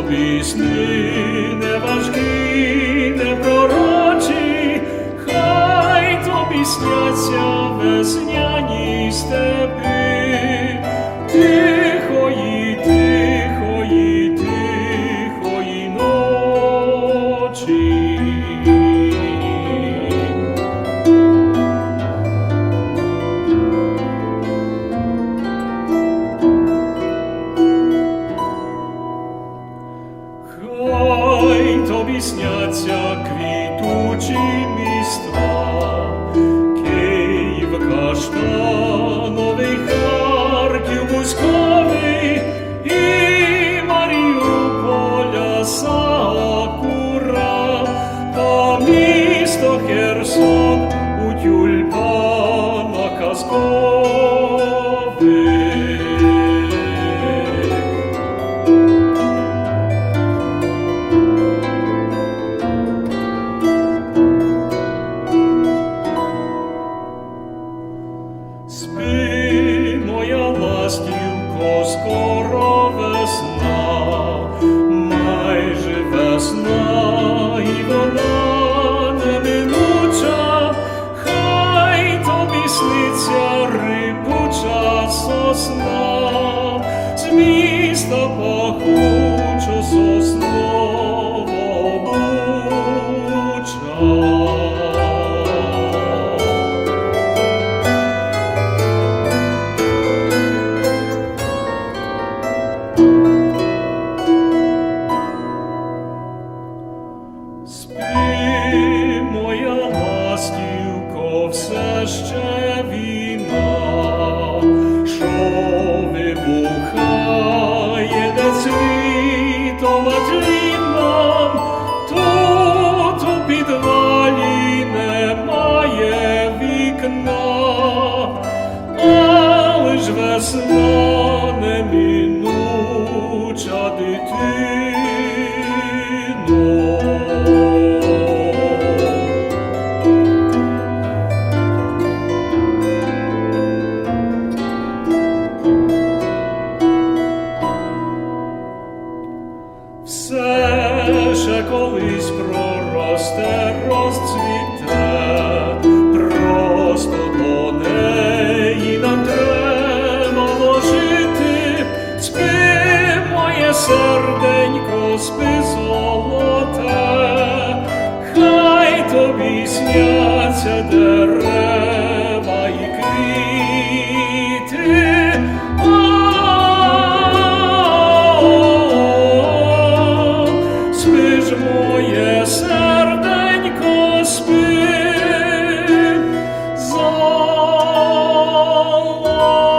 собі сни, не хай тобі сняться сняться ластівко, скоро весна, майже весна, і вона неминуча, хай тобі сниться рибуча сосна, з міста війна, що вибухає де світом тлінном, тут у підвалі немає вікна, але ж весна неминуча дитино. Ще колись проросте, розцвіте, просто до неї нам треба ложити. Спи, моє серденько, спи золоте, хай тобі сняться дерева Lord.